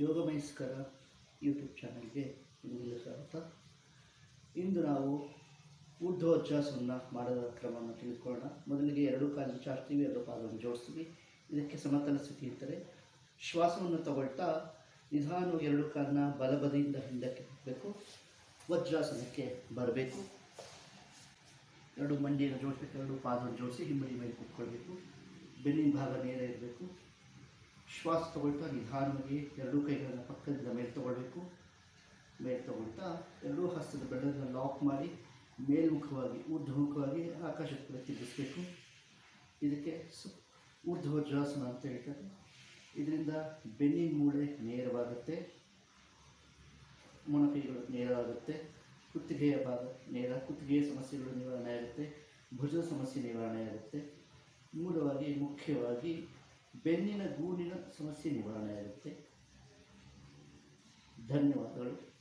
ಯೋಗ ಮೈಸ್ಕರ YouTube ಚಾನಲ್ಗೆ ನಿಮಗೆ ಸ್ವಾಗತ. ಇಂದು ನಾವು ಊರ್ಧ್ವೋಚ್ಛ್ವಾಸವನ್ನು ಮಾಡೋದ ಕ್ರಮವನ್ನು ತಿಳಿದುಕೊಳ್ಳೋಣ ಮೊದಲಿಗೆ ಎರಡು ಕಾಲು ಚಾಚ್ತೀವಿ, ಎರಡು ಪಾದವನ್ನು ಜೋಡಿಸ್ತೀವಿ. ಇದಕ್ಕೆ ಸಮತಲ ಸ್ಥಿತಿ ಅಂತಾರೆ ಶ್ವಾಸವನ್ನು ತಗೊಳ್ತಾ ನಿಧಾನವಾಗಿ ಎರಡು ಕಾಲನ್ನ ಬಲಬದಿಯಿಂದ ಹಿಂದಕ್ಕೆ ಹೋಗಬೇಕು. ವಜ್ರಾಸನಕ್ಕೆ ಬರಬೇಕು. ಎರಡು ಮಂಡಿಯನ್ನು ಜೋಡಿಸ್ಬೇಕು ಎರಡು ಪಾದವನ್ನು ಜೋಡಿಸಿ ಹಿಮ್ಮಡಿ ಮೇಲೆ ಕೂತ್ಕೊಳ್ಬೇಕು. ಬೆನ್ನಿನ ಭಾಗ ನೇರ ಇರಬೇಕು. ಶ್ವಾಸ ತಗೊಳ್ತಾ ನಿಧಾನವಾಗಿ ಎರಡೂ ಕೈಗಳನ್ನು ಪಕ್ಕದಿಂದ ಮೇಲೆ ತಗೊಳ್ಬೇಕು. ಮೇಲೆ ತಗೊಳ್ತಾ ಎರಡೂ ಹಸ್ತದ ಬೆಳ್ಳನ್ನು ಲಾಕ್ ಮಾಡಿ ಮೇಲ್ಮುಖವಾಗಿ, ಊರ್ಧ್ವಮುಖವಾಗಿ ಆಕಾಶದ ಕಡೆ ತಿರುಗಿಸ್ಬೇಕು. ಇದಕ್ಕೆ ಸು ಅಂತ ಹೇಳ್ತಾರೆ. ಇದರಿಂದ ಬೆನ್ನಿನ ಮೂಳೆ ನೇರವಾಗುತ್ತೆ. ಮೊಣಕೈಗಳು ನೇರವಾಗುತ್ತೆ ಕುತ್ತಿಗೆಯ ಭಾಗ ನೇರ, ಕುತ್ತಿಗೆಯ ಸಮಸ್ಯೆಗಳು ನಿವಾರಣೆ ಆಗುತ್ತೆ. ಭುಜದ ಸಮಸ್ಯೆ ನಿವಾರಣೆ ಆಗುತ್ತೆ. ಮೂಲವಾಗಿ, ಮುಖ್ಯವಾಗಿ ಬೆನ್ನಿನ ಗೂಡಿನ ಸಮಸ್ಯೆ ನಿವಾರಣೆ ಆಗುತ್ತೆ. ಧನ್ಯವಾದಗಳು.